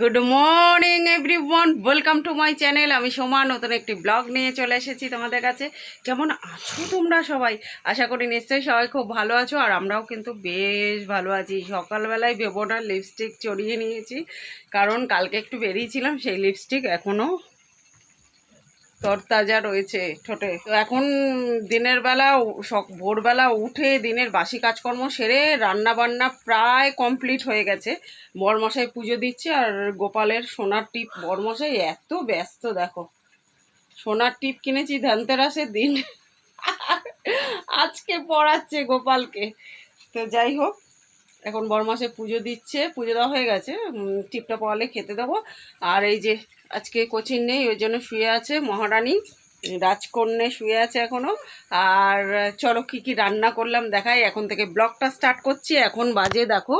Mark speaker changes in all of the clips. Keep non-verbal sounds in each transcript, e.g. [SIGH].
Speaker 1: Good morning everyone welcome to my channel আমি সোমা, নতুন একটি ব্লগ নিয়ে চলে এসেছি তোমাদের কাছে। কেমন আছো তোমরা সবাই? আশা করি নিশ্চয়ই সবাই খুব ভালো আছো, আর আমরাও কিন্তু বেশ ভালো আছি। সকালবেলায় বেবোনার লিপস্টিক চড়িয়ে নিয়েছি, কারণ কালকে একটু বেরিয়েছিলাম, সেই লিপস্টিক এখনও তরতাজা রয়েছে ঠোঁটে। তো এখন দিনের বেলা ভোরবেলা উঠে দিনের বাসি কাজকর্ম সেরে রান্না বান্না প্রায় কমপ্লিট হয়ে গেছে। বরমশাই পুজো দিচ্ছে আর গোপালের সোনার টিপ। বরমশাই এত ব্যস্ত, দেখো। সোনার টিপ কিনেছি ধনতেরাসের দিন। আজকে পড়াচ্ছে গোপালকে। তো যাই হোক এখন বরমাসে পুজো দিচ্ছে, পুজো দেওয়া হয়ে গেছে টিপটা পড়ালে খেতে দেবো। আর এই যে আজকে কোচিং নেই, ওই জন্য শুয়ে আছে মহারানী, রাজকন্যে শুয়ে আছে এখনও আর চলো কি কি রান্না করলাম দেখাই, এখন থেকে ব্লগটা স্টার্ট করছি। এখন বাজে দেখো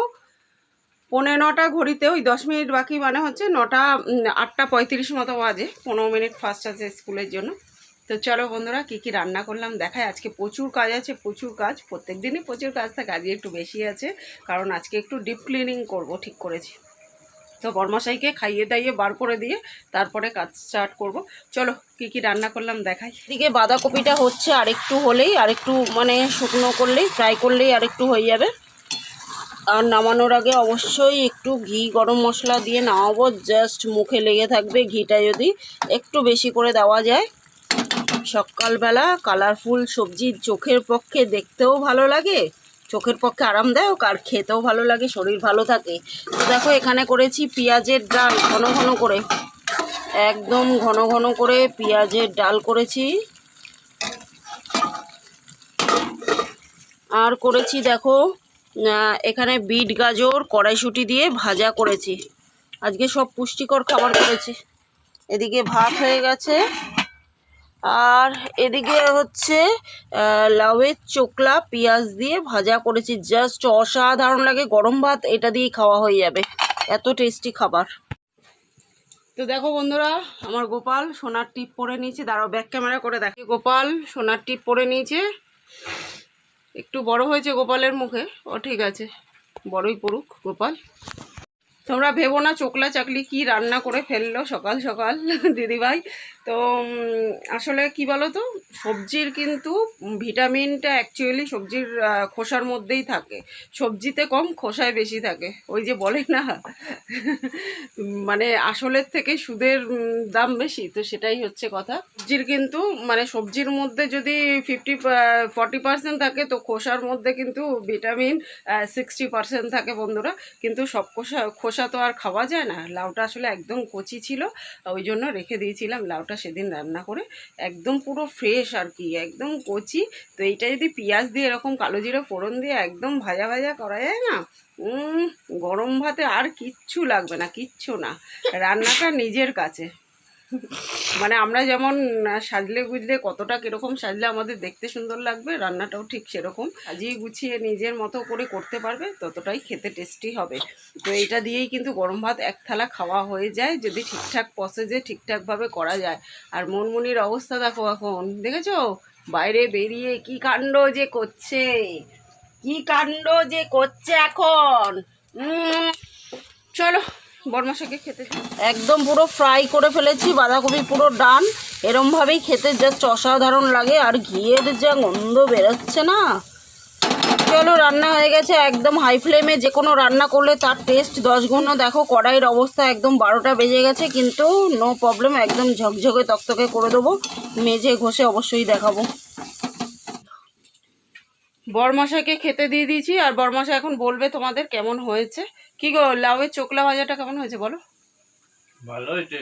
Speaker 1: পনেরো নটা ঘড়িতে, ওই দশ মিনিট বাকি মানে হচ্ছে নটা আটটা পঁয়ত্রিশ মতো বাজে, পনেরো মিনিট ফার্স্ট আছে স্কুলের জন্য। তো চলো বন্ধুরা, কি কি রান্না করলাম দেখায় আজকে প্রচুর কাজ আছে, প্রচুর কাজ। প্রত্যেক দিনই প্রচুর কাজ থাকে, আজকে একটু বেশি আছে। কারণ আজকে একটু ডিপ ক্লিনিং করব, ঠিক করেছি। তো বর্মাশাইকে খাইয়ে দাইয়ে বার করে দিয়ে তারপরে কাজ স্টার্ট করব। চলো, কি কি রান্না করলাম দেখাই। এদিকে বাঁধাকপিটা হচ্ছে আরেকটু হলেই, আরেকটু মানে শুকনো করলেই ফ্রাই করলেই আরেকটু হয়ে যাবে। আর নামানোর আগে অবশ্যই একটু ঘি, গরম মশলা দিয়ে নামাবো। জাস্ট মুখে লেগে থাকবে ঘিটা যদি একটু বেশি করে দেওয়া যায়। সকালবেলা কালারফুল সবজি চোখের পক্ষে দেখতেও ভালো লাগে, চোখের পক্ষে আরামদায়ক আর খেতেও ভালো লাগে, শরীর ভালো থাকে। তো দেখো, এখানে করেছি পেঁয়াজের ডাল, ঘন ঘন করে। একদম ঘন ঘন করে পেঁয়াজের ডাল করেছি। আর করেছি দেখো এখানে বিট গাজর কড়াইশুঁটি দিয়ে ভাজা করেছি। আজকে সব পুষ্টিকর খাবার করেছি। এদিকে ভাত হয়ে গেছে। আর এদিকে হচ্ছে লাউয়ের চোকলা, পেঁয়াজ দিয়ে ভাজা করেছি। জাস্ট অসাধারণ লাগে। গরম ভাত এটা দিয়েই খাওয়া হয়ে যাবে। এত টেস্টি খাবার। তো দেখো বন্ধুরা, আমার গোপাল সোনার টিপ পরে নিয়েছে। দাঁড়াও ব্যাক ক্যামেরা করে দেখে। গোপাল সোনার টিপ পরে নিয়েছে। একটু বড় হয়েছে গোপালের মুখে। ও ঠিক আছে। বড়ই পড়ুক গোপাল। তোমরা ভেবো না, চোকলা চাকলি কি রান্না করে ফেলল সকাল সকাল, [LAUGHS] দিদিভাই। তো আসলে কি বলো তো সবজির কিন্তু ভিটামিনটা অ্যাকচুয়ালি সবজির খোসার মধ্যেই থাকে। সবজিতে কম, খোসায় বেশি থাকে। ওই যে বলে না [LAUGHS] মানে আসলের থেকে সুদের দাম বেশি, তো সেটাই হচ্ছে কথা। সবজির কিন্তু মানে সবজির মধ্যে যদি ফিফটি ফর্টি পার্সেন্ট থাকে, তো খোসার মধ্যে কিন্তু ভিটামিন সিক্সটি পার্সেন্ট থাকে বন্ধুরা। কিন্তু সব খোসা খোসা তো আর খাওয়া যায় না। লাউটা আসলে একদম কচি ছিল, ওই জন্য রেখে দিয়েছিলাম লাউটা সেদিন রান্না করে। একদম পুরো ফ্রেশ আর কি, একদম কচি। তো এইটা যদি পেঁয়াজ দিয়ে এরকম কালো জিরে ফোড়ন দিয়ে একদম ভাজা ভাজা করা যায় না গরম ভাতে আর কিচ্ছু লাগবে না, কিচ্ছু না। রান্নাটা নিজের কাছে। মানে আমরা যেমন সাজলে গুজলে কতটা কীরকম সাজলে আমাদের দেখতে সুন্দর লাগবে, রান্নাটাও ঠিক সেরকম। সাজিয়ে গুছিয়ে নিজের মতো করে করতে পারবে, ততটাই খেতে টেস্টি হবে। তো এটা দিয়েই কিন্তু গরম ভাত এক থালা খাওয়া হয়ে যায়, যদি ঠিকঠাক প্রসেসে ঠিকঠাকভাবে করা যায়। আর মনমনির অবস্থা দেখো এখন, দেখেছ? বাইরে বেরিয়ে কি কাণ্ড যে করছে? কি কাণ্ড যে করছে এখন? চলো। বর্মাশাকে খেতে একদম পুরো ফ্রাই করে ফেলেছি, বাঁধাকপি পুরো ডান। এরমভাবেই খেতে জাস্ট অসাধারণ লাগে, আর ঘিয়ের যা গন্ধ বেরোচ্ছে না। চলো, রান্না হয়ে গেছে একদম হাই ফ্লেমে যে কোনো রান্না করলে তার টেস্ট দশ গুণ। দেখো, কড়াইয়ের অবস্থা একদম বারোটা বেজে গেছে, কিন্তু নো প্রবলেম একদম ঝকঝকে তকতকে করে দেবো। মেজে ঘষে অবশ্যই দেখাবো। বরমশাইকে খেতে দিয়ে দিয়েছি আর বরমশাই এখন বলবে তোমাদের কেমন হয়েছে। কি গো লাউয়ের চোকলা ভাজাটা কেমন হয়েছে বলো?
Speaker 2: ভালো হয়েছে।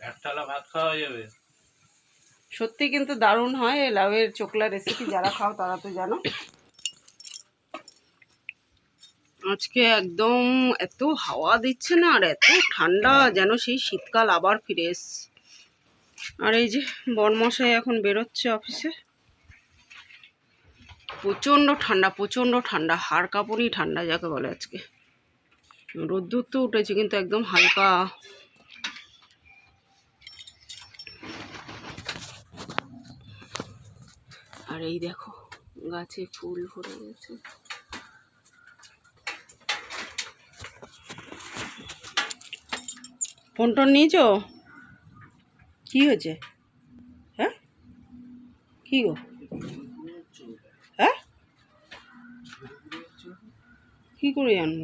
Speaker 2: এক থালা ভাত খাওয়া যাবে।
Speaker 1: সত্যি কিন্তু দারুণ হয় এই লাউয়ের চোকলা রেসিপি যারা খাও তারা তো জানো। আজকে একদম এত হাওয়া দিচ্ছে না আর এত ঠান্ডা যেন সেই শীতকাল আবার ফিরে এসছে। আর এই যে বনমশাই এখন বেরোচ্ছে অফিসে প্রচণ্ড ঠান্ডা প্রচণ্ড ঠান্ডা, হাড় কাপড়ই ঠান্ডা যাকে বলে আজকে। রোদ্দুর তো উঠেছে কিন্তু একদম হালকা। আর এই দেখো, গাছে ফুল ভরে গেছে। ফোন টোন নিয়েছ? কি হয়েছে? হ্যাঁ? কি গো? কি করে আনব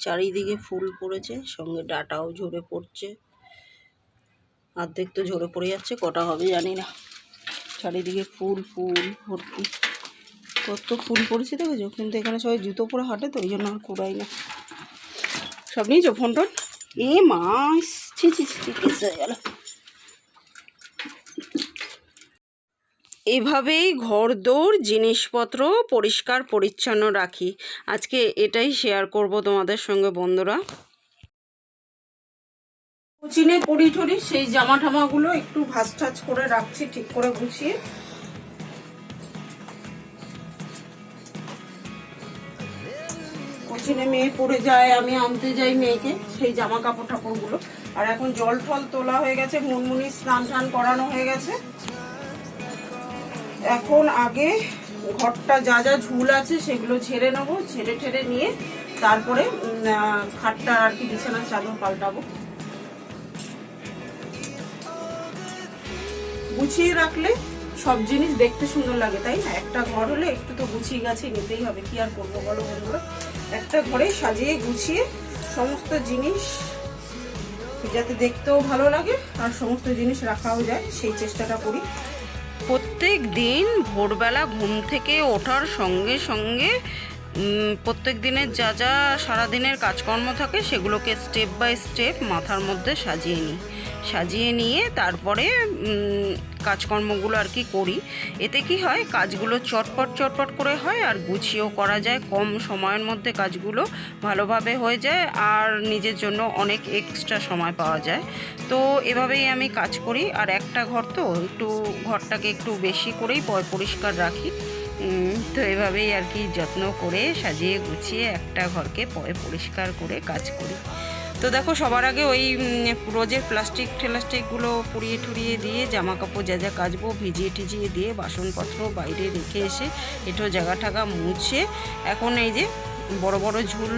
Speaker 1: চারিদিকে ফুল পড়েছে সঙ্গে ডাটাও ঝরে পড়ছে অর্ধেক তো ঝরে পড়ে যাচ্ছে কটা হবে জানি না চারিদিকে ফুল ফুল ভর্তি কত ফুল পড়েছে দেখেছ কিন্তু এখানে সবাই জুতো পরে হাঁটে তো ওই জন্য আর কুড়াই না সব নিয়েছো ফোন টোন এ মাছ ছি ছি ছি হয়ে গেল এভাবেই ঘর দৌড় জিনিসপত্র পরিষ্কার, পরিচ্ছন্ন রাখি। আজকে এটাই শেয়ার করব তোমাদের সঙ্গে, বন্ধুরা। কোচিনে পড়ি টড়ি সেই জামা ঠামাগুলো একটু ভাজ টাজ করে রাখছি, ঠিক করে গুছিয়ে। কোচিনে মেয়ে পড়ে যায়, আমি আনতে যাই মেয়েকে, সেই জামা কাপড় টাপড়গুলো আর এখন জল টল তোলা হয়ে গেছে, মুনমুনি স্নান টান করানো হয়ে গেছে। এখন আগে ঘরটা যা যা ঝুল আছে সেগুলো ছেড়ে নেব ছেড়ে ঠেড়ে নিয়ে তারপরে খাটটা আর কি বিছানার চাদর পাল্টাবো। গুছিয়ে রাখলে সব জিনিস দেখতে সুন্দর লাগে, তাই না? একটা ঘর হলে একটু তো গুছিয়ে গাছিয়ে নিতেই হবে। কি আর করব বলো বন্ধুরা? একটা ঘরে সাজিয়ে গুছিয়ে সমস্ত জিনিস যাতে দেখতেও ভালো লাগে আর সমস্ত জিনিস রাখাও যায়, সেই চেষ্টাটা করি। প্রত্যেক দিন ভোরবেলা ঘুম থেকে ওঠার সঙ্গে সঙ্গে প্রত্যেক দিনের যা যা সারাদিনের কাজকর্ম থাকে সেগুলোকে স্টেপ বাই স্টেপ মাথার মধ্যে সাজিয়ে নিই। সাজিয়ে নিয়ে তারপরে কাজকর্মগুলো আর কি করি। এতে কি হয়, কাজগুলো চটপট চটপট করে হয় আর গুছিয়েও করা যায়। কম সময়ের মধ্যে কাজগুলো ভালোভাবে হয়ে যায় আর নিজের জন্য অনেক এক্সট্রা সময় পাওয়া যায়। তো এভাবেই আমি কাজ করি। আর একটা ঘর তো, একটু ঘরটাকে একটু বেশি করেই পরিষ্কার রাখি। তো এভাবেই আর কি যত্ন করে সাজিয়ে গুছিয়ে একটা ঘরকে পয়, পরিষ্কার করে কাজ করি। তো দেখো, সবার আগে ওই রোজের প্লাস্টিক ঠেলাস্টিকগুলো পুড়িয়ে টুড়িয়ে দিয়ে, জামা কাপড় যা যা কাচবো, ভিজিয়ে টিজিয়ে দিয়ে, বাসনপত্র বাইরে রেখে এসে একটু জায়গা টাগা মুছে, এখন এই যে বড় বড় ঝুল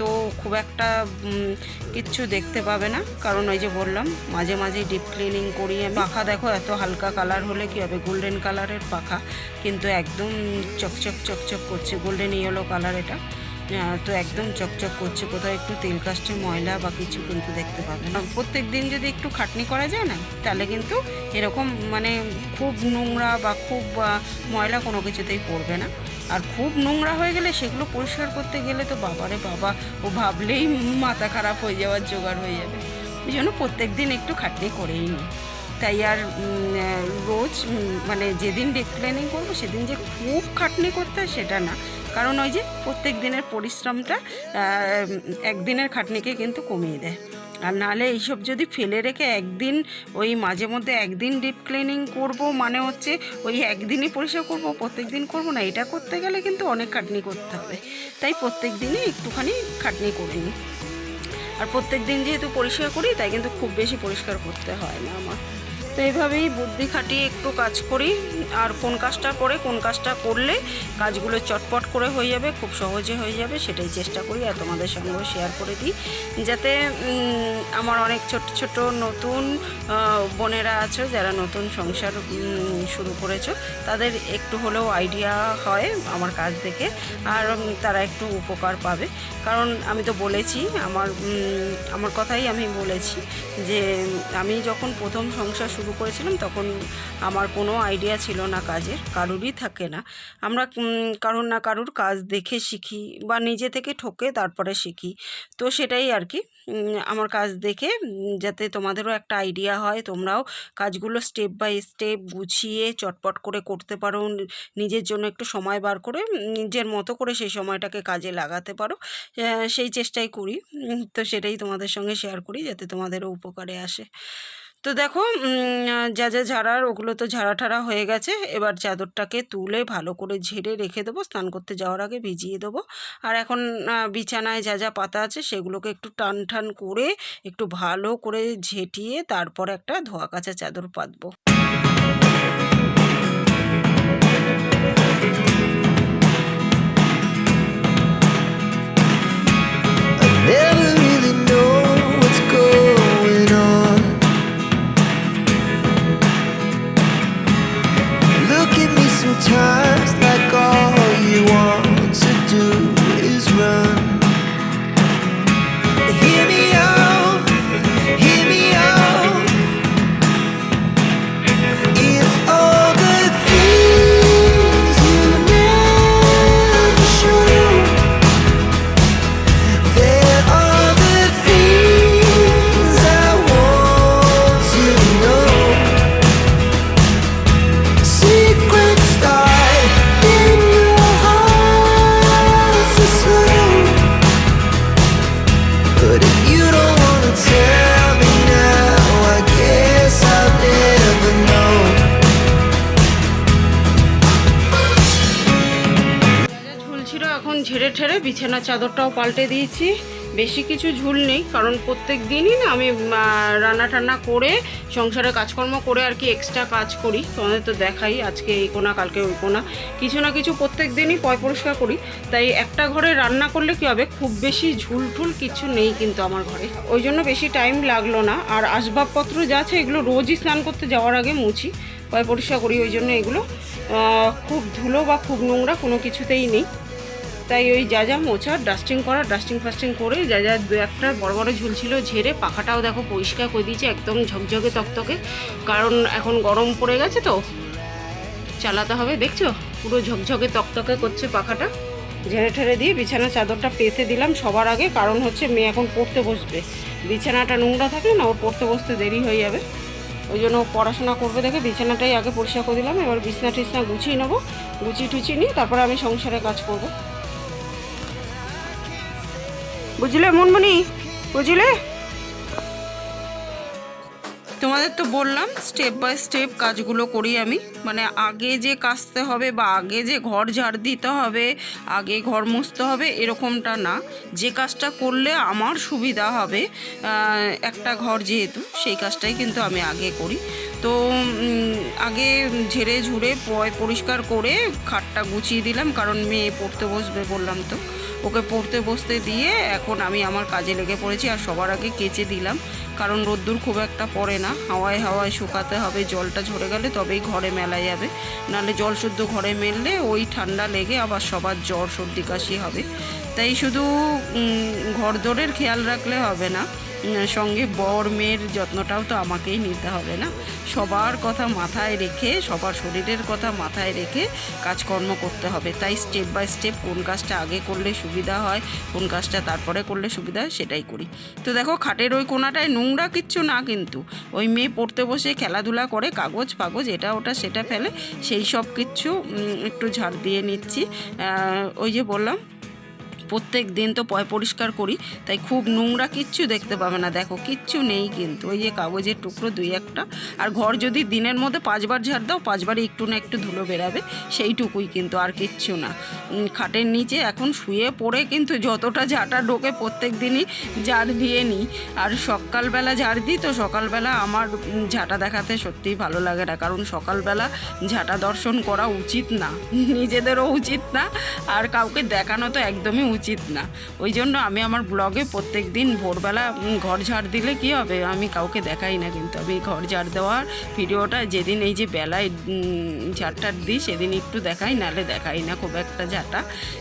Speaker 1: তো খুব একটা কিচ্ছু দেখতে পাবে না। কারণ ওই যে বললাম, মাঝে মাঝে ডিপ ক্লিনিং করি পাখা দেখো, এত হালকা কালার হলে কি হবে? গোল্ডেন কালারের পাখা। কিন্তু একদম চকচক চকচক করছে গোল্ডেন ইয়েলো কালার এটা। তো একদম চকচক করছে কোথাও, একটু তেল কাস্টে ময়লা বা কিছু কিন্তু দেখতে পাবে না। প্রত্যেক দিন যদি একটু খাটনি করা যায় না, তাহলে কিন্তু এরকম মানে খুব নোংরা বা খুব ময়লা কোনো কিছুতেই পড়বে না। আর খুব নোংরা হয়ে গেলে সেগুলো পরিষ্কার করতে গেলে তো বাবারে বাবা, ও ভাবলেই মাথা খারাপ হয়ে যাওয়ার জোগাড় হয়ে যাবে। ওই জন্য প্রত্যেক দিন একটু খাটনি করেই নিই। তাই আর রোজ মানে যেদিন ডিপ ক্লিনিং করব, সেদিন যে খুব খাটনি করতে হয় সেটা না। কারণ ওই যে প্রত্যেক দিনের পরিশ্রমটা একদিনের খাটনিকে কিন্তু কমিয়ে দেয়। আর নাহলে এইসব যদি ফেলে রেখে একদিন, ওই মাঝে মধ্যে একদিন ডিপ ক্লিনিং করব মানে হচ্ছে ওই একদিনই পরিষ্কার করব প্রত্যেক দিন করব না, এটা করতে গেলে কিন্তু অনেক খাটনি করতে হবে। তাই প্রত্যেক দিনই একটুখানি খাটনি করে আর প্রত্যেক দিন যেহেতু পরিষ্কার করি, তাই কিন্তু খুব বেশি পরিষ্কার করতে হয় না আমার। তো এইভাবেই বুদ্ধি খাটিয়ে একটু কাজ করি। আর কোন কাজটা করে, কোন কাজটা করলে কাজগুলো চটপট করে হয়ে যাবে, খুব সহজে হয়ে যাবে, সেটাই চেষ্টা করি আর তোমাদের সঙ্গেও শেয়ার করে দিই। যাতে আমার অনেক ছোট ছোট নতুন বোনেরা আছো, যারা নতুন সংসার শুরু করেছ, তাদের একটু হলেও আইডিয়া হয় আমার কাজ দেখে, আর তারা একটু উপকার পাবে। কারণ আমি তো বলেছি, আমার আমার কথাই আমি বলেছি যে, আমি যখন প্রথম সংসার শুরু করেছিলাম, তখন আমার কোনো আইডিয়া ছিল না কাজের, কারুরই থাকে না। আমরা কারুর না কারুর কাজ দেখে শিখি বা নিজে থেকে ঠকে তারপরে শিখি। তো সেটাই আর কি আমার কাজ দেখে যাতে তোমাদেরও একটা আইডিয়া হয়, তোমরাও কাজগুলো স্টেপ বাই স্টেপ গুছিয়ে চটপট করে করতে পারো, নিজের জন্য একটু সময় বার করে, নিজের মতো করে সেই সময়টাকে কাজে লাগাতে পারো। সেই চেষ্টাই করি তো সেটাই তোমাদের সঙ্গে শেয়ার করি, যাতে তোমাদেরও উপকারে আসে। তো দেখো যা যা ঝাড়ার ওগুলো তো ঝাড়া ঠাড়া হয়ে গেছে। এবার চাদরটাকে তুলে ভালো করে ঝেড়ে রেখে দেবো, স্নান করতে যাওয়ার আগে ভিজিয়ে দেবো। আর এখন বিছানায় যা যা পাতা আছে, সেগুলোকে একটু টান টান করে একটু ভালো করে ঝেঁটিয়ে তারপর একটা ধোয়া কাচা চাদর পাতবো। চাদরটাও পাল্টে দিয়েছি। বেশি কিছু ঝুল নেই, কারণ প্রত্যেক দিনই না আমি রান্না টান্না করে, সংসারে কাজকর্ম করে আর কি এক্সট্রা কাজ করি। তোমাদের তো দেখাই, আজকে এই কোনা, কালকে ওই কোনা। কিছু না কিছু প্রত্যেক দিনই পয় পরিষ্কার করি। তাই একটা ঘরে রান্না করলে কি হবে, খুব বেশি ঝুল ঠুল কিছু নেই কিন্তু আমার ঘরে। ওই জন্য বেশি টাইম লাগল না। আর আসবাবপত্র যা আছে এগুলো রোজই স্নান করতে যাওয়ার আগে মুছি, পয় পরিষ্কার করি। ওই জন্য এগুলো খুব ধুলো বা খুব নোংরা কোনো কিছুতেই নেই। তাই ওই যা যা মোছা ডাস্টিং করা ডাস্টিং ফাস্টিং করে যা যা দু একটা বড় বড় ঝুল ছিল ঝেড়ে পাখাটাও দেখো পরিষ্কার করে দিয়েছে, একদম ঝকঝকে তকতকে। কারণ এখন গরম পড়ে গেছে তো, চালাতে হবে। দেখছ? পুরো ঝকঝকে তকতকে করছে পাখাটা। ঝেড়ে ঠেড়ে দিয়ে বিছানা চাদরটা পেতে দিলাম সবার আগে, কারণ হচ্ছে মেয়ে এখন পড়তে বসবে। বিছানাটা নোংরা থাকলে না ওর পড়তে বসতে দেরি হয়ে যাবে। ওই জন্য পড়াশোনা করবে দেখে বিছানাটাই আগে পরিষ্কার করে দিলাম। এবার বিছনা টিছনা গুছিয়ে নেব, গুছিয়ে টুচিয়ে নিয়ে তারপরে আমি সংসারে কাজ করব। বুঝলে মনমণি বুঝলে? তোমাদের তো বললাম স্টেপ বাই স্টেপ কাজগুলো করি আমি। মানে আগে যে কাচতে হবে বা আগে যে ঘর ঝাড় দিতে হবে, আগে ঘর মুছতে হবে, এরকমটা না। যে কাজটা করলে আমার সুবিধা হবে একটা ঘর যেহেতু, সেই কাজটাই কিন্তু আমি আগে করি। তো আগে ঝেড়ে ঝুড়ে পয়, পরিষ্কার করে খাটটা গুছিয়ে দিলাম, কারণ মেয়ে পড়তে বসবে বললাম তো। ওকে পড়তে বসতে দিয়ে এখন আমি আমার কাজে লেগে পড়েছি আর সবার আগে কেচে দিলাম। কারণ রোদ্দুর খুব একটা পড়ে না। হাওয়ায় হাওয়ায় শুকাতে হবে, জলটা ঝরে গেলে তবেই ঘরে মেলা যাবে। নাহলে জল শুদ্ধ ঘরে মেললে ওই ঠান্ডা লেগে আবার সবার জ্বর সর্দি কাশি হবে। তাই শুধু ঘর দরের খেয়াল রাখলে হবে না। সঙ্গে বর মেয়ের যত্নটাও তো আমাকেই নিতে হবে না? সবার কথা মাথায় রেখে, সবার শরীরের কথা মাথায় রেখে কাজকর্ম করতে হবে। তাই স্টেপ বাই স্টেপ কোন কাজটা আগে করলে সুবিধা হয়, কোন কাজটা তারপরে করলে সুবিধা হয়, সেটাই করি। তো দেখো, খাটের ওই কোনাটায় নোংরা কিচ্ছু না কিন্তু। ওই মেয়ে পড়তে বসে খেলাধুলা করে, কাগজ ফাগজ, এটা ওটা সেটা ফেলে, সেই সব কিচ্ছু একটু ঝাড় দিয়ে নিচ্ছি। ওই যে বললাম প্রত্যেক দিন তো পরিষ্কার করি, তাই খুব নোংরা কিচ্ছু দেখতে পাবে না। দেখো, কিচ্ছু নেই কিন্তু, ওই যে কাগজের টুকরো দুই একটা, আর ঘর যদি দিনের মধ্যে পাঁচবার ঝাড় দাও পাঁচবারে একটু না একটু ধুলো বেরাবে, সেইটুকুই কিন্তু আর কিচ্ছু না। খাটের নিচে এখন শুয়ে পড়ে কিন্তু যতটা ঝাঁটা ঢোকে প্রত্যেক দিনই ঝাড় দিয়ে নিই। আর সকালবেলা ঝাড় দিই তো সকালবেলা আমার ঝাঁটা দেখাতে সত্যিই ভালো লাগে না, কারণ সকালবেলা ঝাঁটা দর্শন করা উচিত না, [LAUGHS] নিজেদেরও উচিত না, আর কাউকে দেখানো তো একদমই উচিত না। ওই জন্য আমি আমার ব্লগে প্রত্যেক দিন ভোরবেলা ঘর ঝাড় দিলে কি হবে? আমি কাউকে দেখাই না কিন্তু। আমি ঘর ঝাড় দেওয়ার ভিডিওটা যেদিন এই যে বেলায় ঝাড়টার দিই, সেদিন একটু দেখাই নালে দেখাই না খুব একটা ঝাঁটা।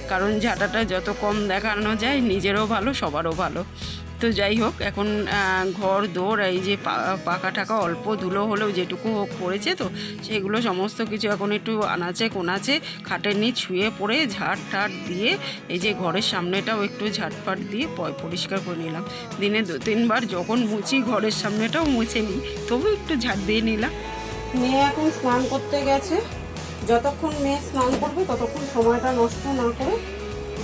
Speaker 1: কারণ ঝাঁটাটা যত কম দেখানো যায়, নিজেরও ভালো, সবারও ভালো। তো যাই হোক, এখন ঘর দৌড় এই যে পাকা টাকা অল্প ধুলো হলেও যেটুকু হোক পড়েছে তো, সেগুলো সমস্ত কিছু এখন একটু আনাচে কোনাচে খাটের নিচ ছুঁয়ে পড়ে ঝাড় ঠাট দিয়ে, এই যে ঘরের সামনেটাও একটু ঝাটপাট দিয়ে পরিষ্কার করে নিলাম। দিনে দু, তিনবার যখন মুছি ঘরের সামনেটাও মুছে নিই, তবু একটু ঝাড় দিয়ে নিলাম। মেয়ে এখন স্নান করতে গেছে। যতক্ষণ মেয়ে স্নান করবে, ততক্ষণ সময়টা নষ্ট না করে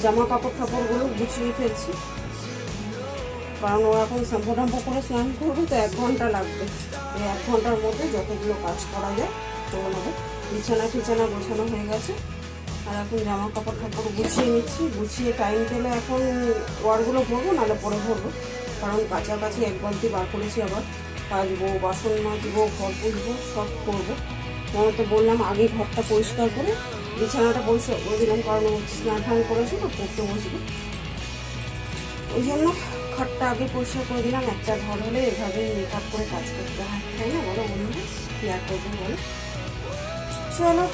Speaker 1: জামা কাপড় টাপড়গুলো গুছিয়ে ফেলছি। কারণ ও এখন শ্যাম্পু ট্যাম্পু করে স্নান করবে, তো এক ঘণ্টা লাগবে। এই এক ঘণ্টার মধ্যে যতগুলো কাজ করা যায় করে নেব বিছানা টিছানা গোছানো হয়ে গেছে। আর এখন জামা কাপড় টাপড় গুছিয়ে নিচ্ছি। গুছিয়ে টাইম পেলে এখন ওয়ারগুলো ভরবো, নাহলে পরে ভরবো। কারণ কাছাকাছি এক বালতি বার করেছি আবার। কাচবো বাসন মাজবো, ঘর পুষবো সব করব। তোমার তো বললাম, আগে ঘরটা পরিষ্কার করে বিছানাটা পরিষ্কার করে দিলাম, কারণ স্নান টান করেছে, তো পড়তে বসবে। ওই জন্য খাটটা আগে পরিষ্কার করে দিলাম। একটা ঘর হলে এভাবে মেকআপ করে কাজ করতে হয়। তাই না? বলো বন্ধুরা, কি আর করব বলো? চলো,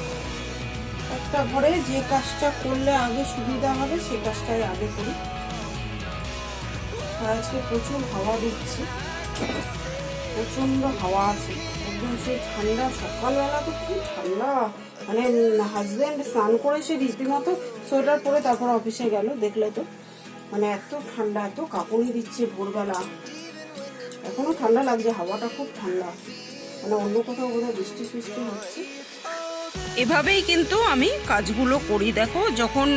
Speaker 1: একটা ঘরে যে কাজটা করলে আগে সুবিধা হবে সেই কাজটাই আগে করি। আজকে প্রচুর হাওয়া দিচ্ছে। প্রচণ্ড হাওয়া আছে। একদম সেই ঠান্ডা, সকালবেলা তো খুব ঠান্ডা। মানে হাজব্যান্ড স্নান করে সে রীতিমতো, সোয়েটার পরে তারপর অফিসে গেল, দেখলে তো। মানে এত ঠান্ডা, এত কাঁপুনি দিচ্ছে ভোরবেলা। এখনও ঠান্ডা লাগছে, হাওয়াটা খুব ঠান্ডা। মানে অন্য কোথাও বোধহয় বৃষ্টি ফিষ্টি হচ্ছে। এভাবেই কিন্তু আমি কাজগুলো করি। দেখো, যখন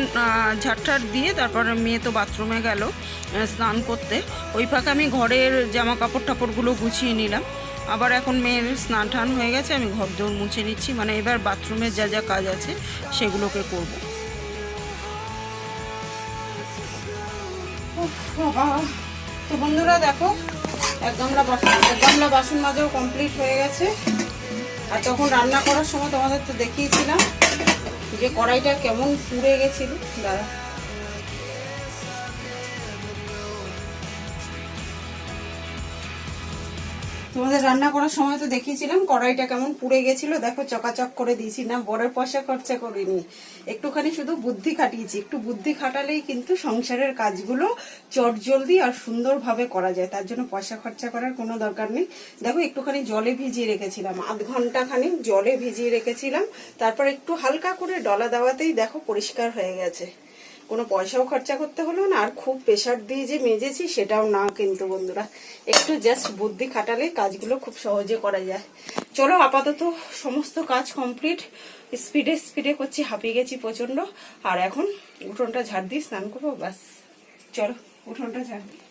Speaker 1: ঝাড়টার দিয়ে তারপর মেয়ে তো বাথরুমে গেল স্নান করতে। ওই ফাঁকে আমি ঘরের জামা কাপড় টাপড়গুলো গুছিয়ে নিলাম। আবার এখন মেয়ের স্নান টান হয়ে গেছে, আমি ঘর দৌড় মুছে নিচ্ছি। মানে এবার বাথরুমের যা যা কাজ আছে, সেগুলোকে করব। তো বন্ধুরা দেখো, এক গামলা বাসন, এক গামলা বাসন মাজাও কমপ্লিট হয়ে গেছে। আর তখন রান্না করার সময় তোমাদের তো দেখিয়েছিলাম যে কড়াইটা কেমন পুড়ে গেছিল। দাঁড়া তোমাদের রান্না করার সময় তো দেখিয়েছিলাম, কড়াইটা কেমন পুড়ে গেছিল, দেখো চকাচক করে দিয়েছি, না বড়ের পয়সা খরচা করিনি। একটুখানি শুধু বুদ্ধি খাটিয়েছি, একটু বুদ্ধি খাটালেই কিন্তু সংসারের কাজগুলো চটজলদি আর সুন্দরভাবে করা যায়, তার জন্য পয়সা খরচা করার কোনো দরকার নেই। দেখো একটুখানি জলে ভিজিয়ে রেখেছিলাম, আধ ঘণ্টা খানিক জলে ভিজিয়ে রেখেছিলাম, তারপর একটু হালকা করে ডলা দেওয়াতেই দেখো পরিষ্কার হয়ে গেছে। কোনো পয়সাও খরচা করতে হলো না, আর খুব প্রেশার দিয়ে যে মেজেছি সেটাও না কিন্তু বন্ধুরা। একটু জাস্ট বুদ্ধি খাটালে কাজগুলো খুব সহজে করা যায়। চলো আপাতত সমস্ত কাজ কমপ্লিট স্পিডে স্পিডে করছি, হাঁপিয়ে গেছি প্রচণ্ড। আর এখন উঠোনটা ঝাড় দিয়ে স্নান করব, ব্যাস। চলো, উঠোনটা ঝাড় দিই।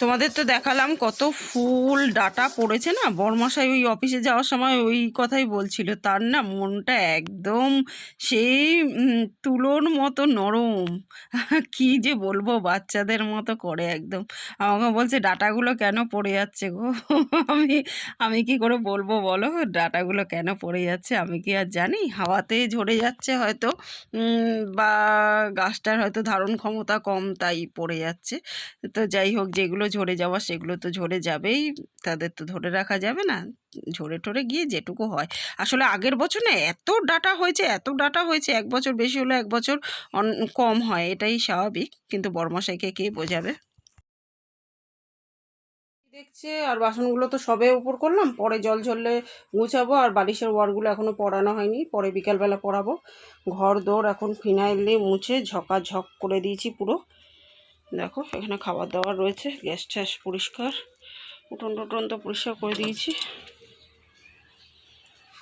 Speaker 1: তোমাদের তো দেখালাম কত ফুল ডাটা পড়েছে না? বরমশাই ওই অফিসে যাওয়ার সময় ওই কথাই বলছিল। তার না মনটা একদম সেই তুলোর মতো নরম। কি যে বলব, বাচ্চাদের মতো করে একদম। আমাকে বলছে, ডাটাগুলো কেন পড়ে যাচ্ছে গো? আমি আমি কি করে বলব বলো? ডাটাগুলো কেন পড়ে যাচ্ছে? আমি কি আর জানি? হাওয়াতে ঝরে যাচ্ছে হয়তো। বা গাছটার হয়তো ধারণ ক্ষমতা কম, তাই পড়ে যাচ্ছে। তো যাই হোক, যেগুলো ঝরে যাওয়া সেগুলো তো ঝরে যাবেই। তাদের তো ধরে রাখা যাবে না। ঝরে টরে গিয়ে যেটুকু হয়। আসলে আগের বছর না, এত ডাটা হয়েছে, এত ডাটা হয়েছে, এক বছর বেশি হলে এক বছর কম হয়, এটাই স্বাভাবিক। কিন্তু বর্মশাইকে কে বোঝাবে? দেখছে, আর বাসনগুলো তো সবে উপর করলাম, পরে জল ঝরলে গুছাবো, আর বালিশের ওয়ারগুলো এখনও পরানো হয়নি, পরে বিকালবেলা পরাবো। ঘর দৌড় এখন ফিনাইল দিয়ে মুছে ঝকাঝক করে দিয়েছি পুরো। দেখো, এখানে খাবার দাবার রয়েছে, গ্যাস ট্যাস পরিষ্কার, উঠোন টুটন তো পরিষ্কার করে দিয়েছি।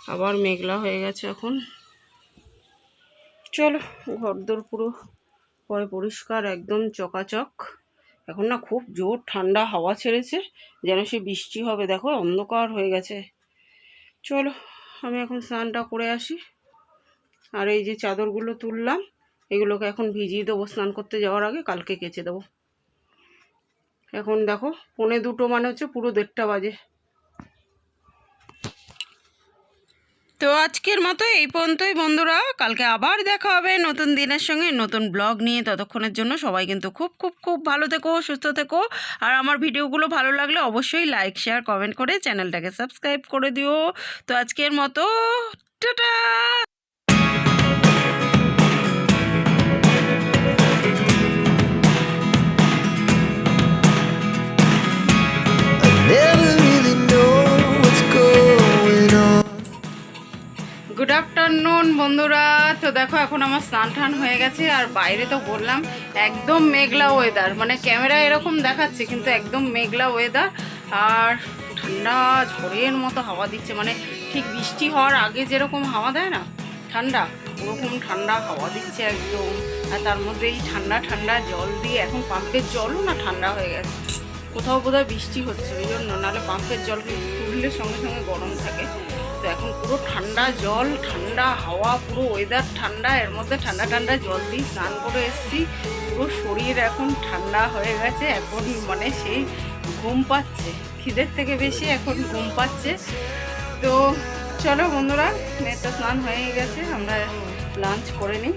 Speaker 1: আবার মেঘলা হয়ে গেছে এখন। চলো, ঘরদোর পুরো পরে পরিষ্কার, একদম চকাচক। এখন না খুব জোর ঠান্ডা হাওয়া ছেড়েছে, যেন সে বৃষ্টি হবে, দেখো, অন্ধকার হয়ে গেছে। চলো, আমি এখন স্নানটা করে আসি। আর এই যে চাদরগুলো তুললাম এগুলোকে এখন ভিজিয়ে দেবো, স্নান করতে যাওয়ার আগে কালকে কেচে দেবো। এখন দেখো, পৌনে দুটো মানে হচ্ছে পুরো দেড়টা বাজে। তো আজকের মতো এই পর্যন্তই বন্ধুরা, কালকে আবার দেখা হবে নতুন দিনের সঙ্গে নতুন ব্লগ নিয়ে। ততক্ষণের জন্য সবাই কিন্তু খুব খুব খুব ভালো থেকো, সুস্থ থেকো। আর আমার ভিডিওগুলো ভালো লাগলে অবশ্যই লাইক, শেয়ার, কমেন্ট করে চ্যানেলটাকে সাবস্ক্রাইব করে দিও। তো আজকের মতো, টাটা! গুড আফটারনুন বন্ধুরা। তো দেখো, এখন আমার স্নান টান হয়ে গেছে, আর বাইরে তো বললাম, একদম মেঘলা ওয়েদার মানে ক্যামেরা এরকম দেখাচ্ছে, কিন্তু একদম মেঘলা ওয়েদার আর ঠান্ডা, ঝড়ের মতো হাওয়া দিচ্ছে। মানে ঠিক বৃষ্টি হওয়ার আগে যেরকম হাওয়া দেয় না, ঠান্ডা, ওরকম ঠান্ডা হাওয়া দিচ্ছে একদম। আর তার মধ্যে এই ঠান্ডা ঠান্ডা জল দিয়ে, এখন পাম্পের জলও না ঠান্ডা হয়ে গেছে। কোথাও বোধহয় বৃষ্টি হচ্ছে, ওই জন্য। নাহলে পাম্পের জল তুললে সঙ্গে সঙ্গে গরম থাকে। তো এখন পুরো ঠান্ডা জল, ঠান্ডা হাওয়া, পুরো ওয়েদার ঠান্ডা, এর মধ্যে ঠান্ডা ঠান্ডা জল দিয়ে স্নান করে এসেছি। পুরো শরীর এখন ঠান্ডা হয়ে গেছে, এখন মানে সেই ঘুম পাচ্ছে, খিদের থেকে বেশি এখন ঘুম পাচ্ছে। তো চলো বন্ধুরা, মেয়েটা স্নান হয়ে গেছে, আমরা লাঞ্চ করে নিই।